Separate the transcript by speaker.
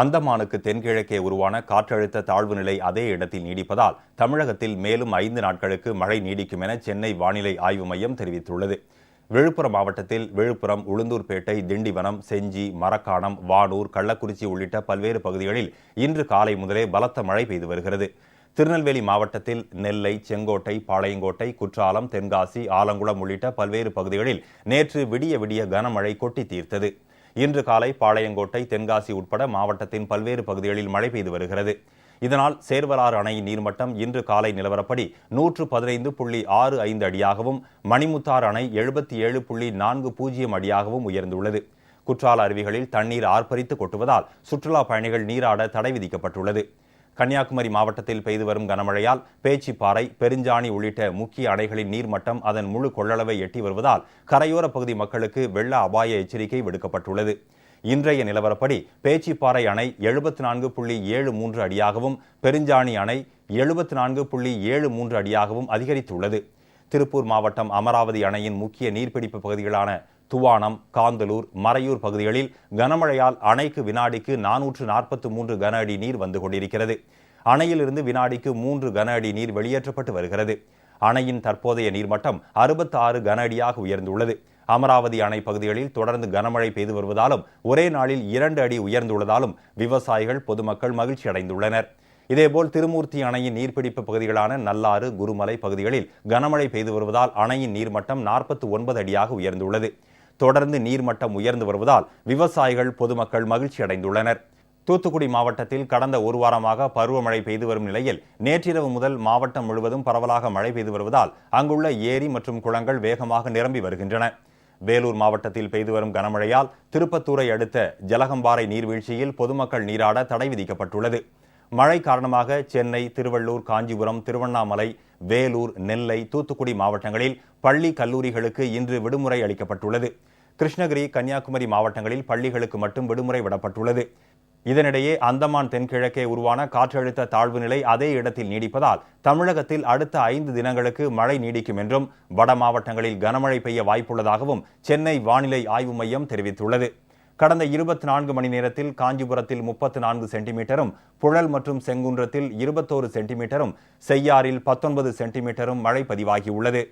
Speaker 1: அந்தமானுக்கு தென்கிழக்கே உருவான காற்றழுத்த தாழ்வு நிலை அதே இடத்தில் நீடிப்பதால் தமிழகத்தில் மேலும் ஐந்து நாட்களுக்கு மழை நீடிக்கும் என சென்னை வானிலை ஆய்வு மையம் தெரிவித்துள்ளது விழுப்புரம் மாவட்டத்தில் விழுப்புரம் உளுந்தூர்பேட்டை திண்டிவனம் செஞ்சி மரக்காணம் வானூர் கள்ளக்குறிச்சி உள்ளிட்ட பல்வேறு பகுதிகளில் இன்று காலை முதலே பலத்த மழை பெய்து வருகிறது திருநெல்வேலி மாவட்டத்தில் நெல்லை செங்கோட்டை பாளையங்கோட்டை குற்றாலம் தென்காசி ஆலங்குளம் உள்ளிட்ட பல்வேறு பகுதிகளில் நேற்று விடிய விடிய கனமழை கொட்டி தீர்த்தது இன்று காலை பாளையங்கோட்டை தென்காசி உட்பட மாவட்டத்தின் பல்வேறு பகுதிகளில் மழை பெய்து வருகிறது இதனால் சேர்வலாறு அணையின் நீர்மட்டம் இன்று காலை நிலவரப்படி நூற்று பதினைந்து புள்ளி ஆறு ஐந்து அடியாகவும் மணிமுத்தாறு அணை எழுபத்தி ஏழு புள்ளி நான்கு பூஜ்ஜியம் அடியாகவும் உயர்ந்துள்ளது குற்றால அருவிகளில் தண்ணீர் ஆர்ப்பரித்து கொட்டுவதால் சுற்றுலா பயணிகள் நீராட தடை விதிக்கப்பட்டுள்ளது கன்னியாகுமரி மாவட்டத்தில் பெய்து வரும் கனமழையால் பேச்சிப்பாறை பெருஞ்சாணி உள்ளிட்ட முக்கிய அணைகளின் நீர்மட்டம் அதன் முழு கொள்ளளவை எட்டி வருவதால் கரையோர பகுதி மக்களுக்கு வெள்ள அபாய எச்சரிக்கை விடுக்கப்பட்டுள்ளது இன்றைய நிலவரப்படி பேச்சிப்பாறை அணை எழுபத்தி நான்கு புள்ளி ஏழு மூன்று அடியாகவும் பெருஞ்சாணி அணை எழுபத்தி நான்கு புள்ளி ஏழு மூன்று அடியாகவும் அதிகரித்துள்ளது திருப்பூர் மாவட்டம் அமராவதி அணையின் முக்கிய நீர்பிடிப்பு பகுதிகளான துவானம் காந்தலூர் மறையூர் பகுதிகளில் கனமழையால் அணைக்கு வினாடிக்கு நானூற்று நாற்பத்தி மூன்று கன அடி நீர் வந்து கொண்டிருக்கிறது அணையிலிருந்து வினாடிக்கு மூன்று கன அடி நீர் வெளியேற்றப்பட்டு வருகிறது அணையின் தற்போதைய நீர்மட்டம் அறுபத்தாறு கன அடியாக உயர்ந்துள்ளது அமராவதி அணை பகுதிகளில் தொடர்ந்து கனமழை பெய்து வருவதாலும் ஒரே நாளில் இரண்டு அடி உயர்ந்துள்ளதாலும் விவசாயிகள் பொதுமக்கள் மகிழ்ச்சி அடைந்துள்ளனர் இதேபோல் திருமூர்த்தி அணையின் நீர்பிடிப்பு பகுதிகளான நல்லாறு குருமலை பகுதிகளில் கனமழை பெய்து வருவதால் அணையின் நீர்மட்டம் நாற்பத்தி ஒன்பது அடியாக உயர்ந்துள்ளது தொடர்ந்து நீர்மட்டம் உயர்ந்து வருவதால் விவசாயிகள் பொதுமக்கள் மகிழ்ச்சி அடைந்துள்ளனர் தூத்துக்குடி மாவட்டத்தில் கடந்த ஒரு வாரமாக பருவமழை பெய்து வரும் நிலையில் நேற்றிரவு முதல் மாவட்டம் முழுவதும் பரவலாக மழை பெய்து வருவதால் அங்குள்ள ஏரி மற்றும் குளங்கள் வேகமாக நிரம்பி வருகின்றன வேலூர் மாவட்டத்தில் பெய்து வரும் கனமழையால் திருப்பத்தூரை அடுத்த ஜலகம்பாறை நீர்வீழ்ச்சியில் பொதுமக்கள் நீராட தடை விதிக்கப்பட்டுள்ளது மழை காரணமாக சென்னை திருவள்ளூர் காஞ்சிபுரம் திருவண்ணாமலை வேலூர் நெல்லை தூத்துக்குடி மாவட்டங்களில் பள்ளி கல்லூரிகளுக்கு இன்று விடுமுறை அளிக்கப்பட்டுள்ளது கிருஷ்ணகிரி கன்னியாகுமரி மாவட்டங்களில் பள்ளிகளுக்கு மட்டும் விடுமுறை விடப்பட்டுள்ளது இதனிடையே அந்தமான் தென்கிழக்கே உருவான காற்றழுத்த தாழ்வு நிலை அதே இடத்தில் நீடிப்பதால் தமிழகத்தில் அடுத்த ஐந்து தினங்களுக்கு மழை நீடிக்கும் என்றும் வட மாவட்டங்களில் கனமழை பெய்ய வாய்ப்புள்ளதாகவும் சென்னை வானிலை ஆய்வு மையம் தெரிவித்துள்ளது கடந்த இருபத்தி நான்கு மணி நேரத்தில் காஞ்சிபுரத்தில் முப்பத்து நான்கு சென்டிமீட்டரும் புழல் மற்றும் செங்குன்றத்தில் இருபத்தோரு சென்டிமீட்டரும் செய்யாறில் பத்தொன்பது சென்டிமீட்டரும் மழை பதிவாகியுள்ளது